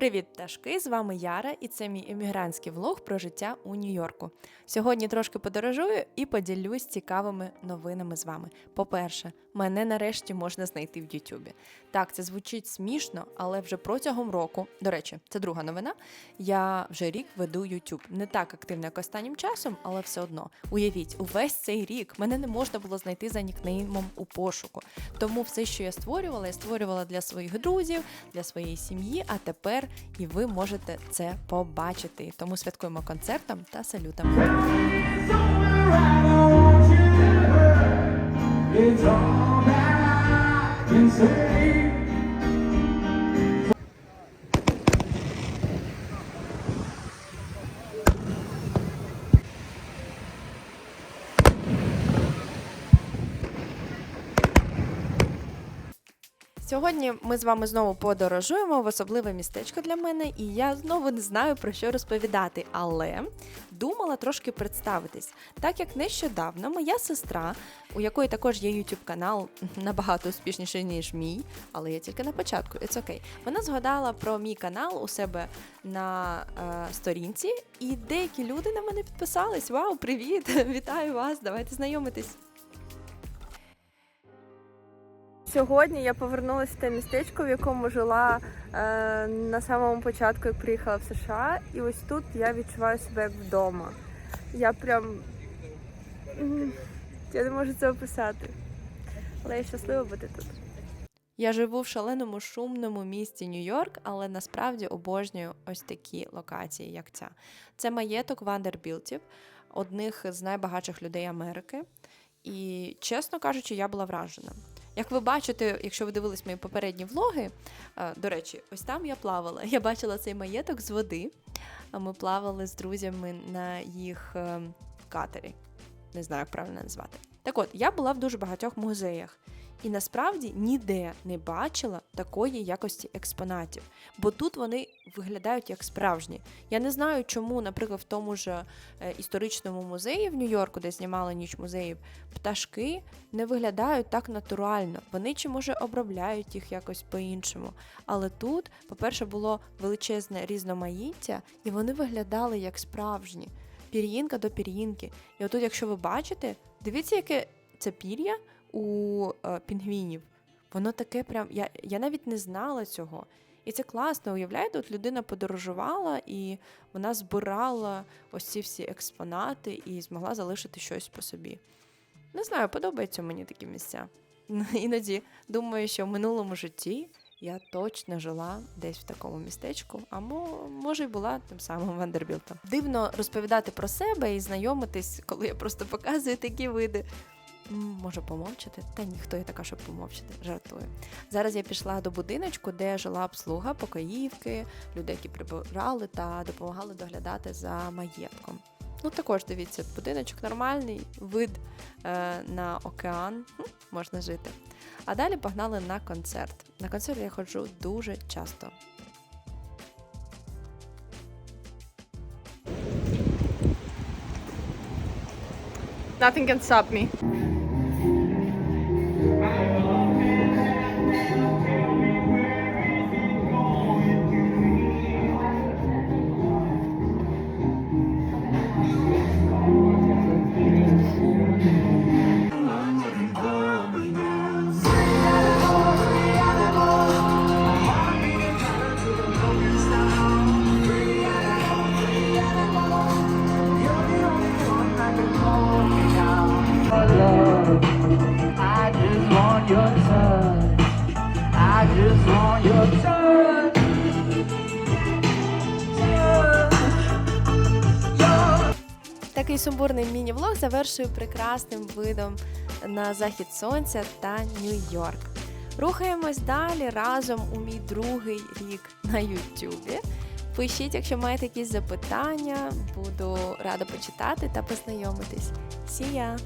Привіт, пташки! З вами Яра, і це мій емігрантський влог про життя у Нью-Йорку. Сьогодні трошки подорожую і поділюсь цікавими новинами з вами. По-перше, мене нарешті можна знайти в Ютубі. Так, це звучить смішно, але вже протягом року, до речі, це друга новина. Я вже рік веду YouTube. Не так активно, як останнім часом, але все одно. Уявіть, увесь цей рік мене не можна було знайти за нікнеймом у пошуку. Тому все, що я створювала, я створювала для своїх друзів, для своєї сім'ї. А тепер і ви можете це побачити. Тому святкуємо концертом та салютом. It's all that I can say. Сьогодні ми з вами знову подорожуємо в особливе містечко для мене, і я знову не знаю про що розповідати, але думала трошки представитись, так як нещодавно моя сестра, у якої також є YouTube канал, набагато успішніший ніж мій, але я тільки на початку, it's okay. Вона згадала про мій канал у себе на е, сторінці, і деякі люди на мене підписались. Вау, привіт! Вітаю вас! Давайте знайомитись. Сьогодні я повернулася в те містечко, в якому жила е, на самому початку, як приїхала в США, і ось тут я відчуваю себе як вдома. Я прям я не можу це описати. Але я щаслива бути тут. Я живу в шаленому шумному місті Нью-Йорк, але насправді обожнюю ось такі локації, як ця. Це маєток Вандербілтів, одних з найбагатших людей Америки. І, чесно кажучи, я була вражена. Як ви бачите, якщо ви дивились мої попередні влоги, е, до речі, ось там я плавала. Я бачила цей маєток з води. Ми плавали з друзями на їх е, катері. Не знаю, як правильно назвати. Так от, я була в дуже багатьох музеях. І насправді ніде не бачила такої якості експонатів, бо тут вони виглядають як справжні. Я не знаю, чому, наприклад, в тому ж е, історичному музеї в Нью-Йорку, де знімали ніч музеїв, пташки не виглядають так натурально. Вони чи може обробляють їх якось по-іншому. Але тут, по-перше, було величезне різноманіття, і вони виглядали як справжні. Пір'їнка до пір'їнки. І отут, якщо ви бачите, дивіться, яке це пір'я у е, пінгвінів. Воно таке прям. Я, я навіть не знала цього. І це класно, уявляєте, от людина подорожувала і вона збирала ось ці всі експонати і змогла залишити щось по собі. Не знаю, подобаються мені такі місця. Іноді думаю, що в минулому житті я точно жила десь в такому містечку, а може й була тим самим Вандербілтом. Дивно розповідати про себе і знайомитись, коли я просто показую такі види. М, Можу помовчати, та ніхто я така, щоб помовчати, жартую. Зараз я пішла до будиночку, де жила обслуга, покоївки, люди, які прибирали та допомагали доглядати за маєтком. Ну також дивіться, будиночок нормальний, вид е, на океан, М, можна жити. А далі погнали на концерт. На концерт я ходжу дуже часто. Nothing can stop me. Такий сумбурний міні-влог завершую прекрасним видом на захід сонця та Нью-Йорк. Рухаємось далі разом у мій другий рік на Ютубі. Пишіть, якщо маєте якісь запитання, буду рада почитати та познайомитись. Сія!